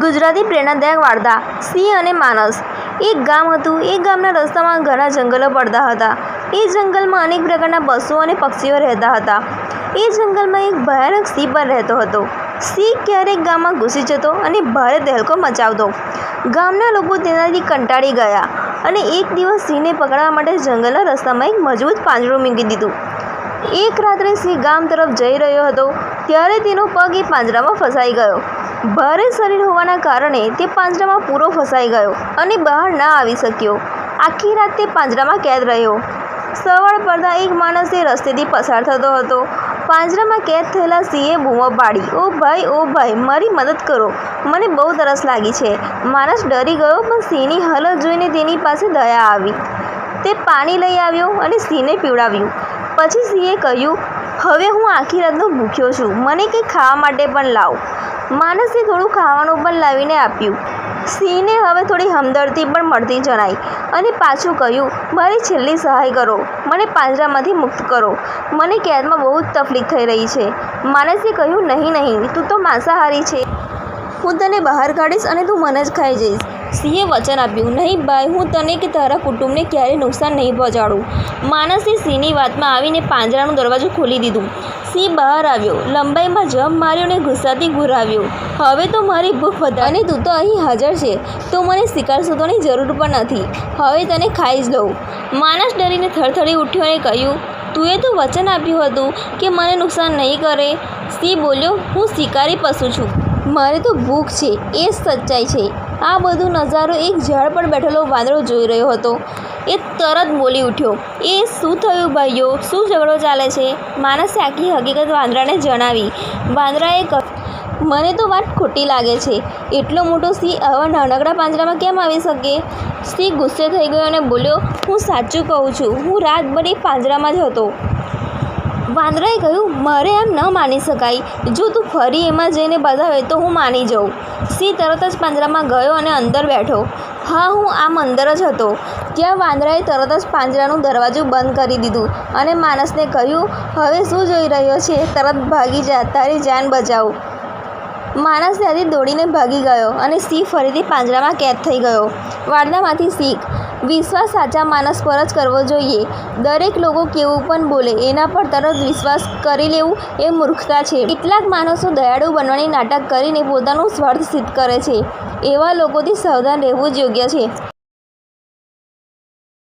ગુજરાતી પ્રેરણાદાયક વાર્તા, સિંહ અને માનસ એક ગામ હતું. એ ગામના રસ્તામાં ઘણા જંગલો પડતા હતા. એ જંગલમાં અનેક પ્રકારના પશુઓ અને પક્ષીઓ રહેતા હતા. એ જંગલમાં એક ભયાનક સિંહ પણ રહેતો હતો. સિંહ ક્યારેક ગામમાં ઘૂસી જતો અને ભારે દહેલકો મચાવતો. ગામના લોકો તેનાથી કંટાળી ગયા અને એક દિવસ સિંહને પકડવા માટે જંગલના રસ્તામાં એક મજબૂત પાંજરું મૂકી દીધું. એક રાત્રે સિંહ ગામ તરફ જઈ રહ્યો હતો. ત્યારે તેનો પગ એ પાંજરામાં ફસાઈ ગયો. ભારે શરીર હોવાના કારણે તે પાંજરામાં પૂરો ફસાઈ ગયો અને બહાર ના આવી શક્યો. આખી રાત તે પાંજરામાં કેદ રહ્યો. સવાર પડતા એક માણસ એ રસ્તેથી પસાર થતો હતો. પાંજરામાં કેદ થયેલા સિંહે બૂમો પાડી. ઓ ભાઈ ઓ ભાઈ, મારી મદદ કરો. મને બહુ તરસ લાગી છે. માણસ ડરી ગયો, પણ સિંહની હાલત જોઈને તેની પાસે દયા આવી. તે પાણી લઈ આવ્યો અને સિંહને પીવડાવ્યું. પછી સિંહે કહ્યું, હવે હું આખી રાતનો ભૂખ્યો છું. મને કંઈ ખાવા માટે પણ લાવ. માણસે થોડું ખાવાનું પણ લાવીને આપ્યું. સિંહને હવે થોડી હમદર્દી પણ મળતી જણાઈ અને પાછું કહ્યું, મારી છેલ્લી સહાય કરો. મને પાંજરામાંથી મુક્ત કરો. મને કેદમાં બહુ જ તકલીફ થઈ રહી છે. માણસે કહ્યું, નહીં નહીં. તું તો માંસાહારી છે. હું તને બહાર કાઢીશ અને તું મને જ ખાઈ જઈશ. સિંહે વચન આપ્યું, નહીં ભાઈ, હું તને કે તારા કુટુંબને ક્યારેય નુકસાન નહીં પહોંચાડું. માણસે સિંહની વાતમાં આવીને પાંજરાનો દરવાજો ખોલી દીધું. સિંહ બહાર આવ્યો, લંબાઈમાં જમ માર્યો અને ગુસ્સાથી ઘૂરાવ્યો, હવે તો મારી ભૂખ વધારે અને તું તો અહીં હાજર છે, તો મને શિકાર શોધવાની જરૂર પણ નથી, હવે તને ખાઈ જ લઉં. માણસ ડરીને થરથરી ઉઠ્યો અને કહ્યું એ તો વચન આપ્યું હતું કે મને નુકસાન નહીં કરે. સિંહ બોલ્યો, હું શિકારી પશુ છું. મારે તો ભૂખ છે, એ જ સચ્ચાઈ છે. આ બધું નજારો એક ઝાડ પર બેઠેલો વાંદરો જોઈ રહ્યો હતો. એ તરત બોલી ઉઠ્યો. એ શું થયું ભાઈઓ? શું ઝઘડો ચાલે છે? માણસે આખી હકીકત વાંદરાને જણાવી. વાંદરાએ મને તો વાત ખોટી લાગે છે. એટલો મોટો સિંહ આવા નાનકડા પાંજરામાં કેમ આવી શકે? સિંહ ગુસ્સે થઈ ગયો અને બોલ્યો, હું સાચું કહું છું. હું રાતભર એ પાંજરામાં જ હતો. વાંદરાએ કહ્યું, મારે એમ ન માની શકાય. જો તું ફરી એમાં જઈને બતાવે તો હું માની જાઉં. સિંહ તરત જ પાંજરામાં ગયો અને અંદર બેઠો. હા, હું આમ અંદર જ હતો. ત્યાં વાંદરાએ તરત જ પાંજરાનું દરવાજું બંધ કરી દીધું અને માણસને કહ્યું, હવે શું જોઈ રહ્યો છે? તરત ભાગી જા, તારી જાન બચાવ. માણસ ત્યાંથી દોડીને ભાગી ગયો અને સિંહ ફરીથી પાંજરામાં કેદ થઈ ગયો. વાર્તામાંથી શીખ વિશ્વાસ સાચા માણસ પર જ કરવો જોઈએ. દરેક લોકો કેવું પણ બોલે, એના પર તરત વિશ્વાસ કરી લેવું એ મૂર્ખતા છે. કેટલાક માણસો દયાળુ બનવાની નાટક કરીને પોતાનું સ્વાર્થ સિદ્ધ કરે છે. એવા લોકોથી સાવધાન રહેવું જ યોગ્ય છે.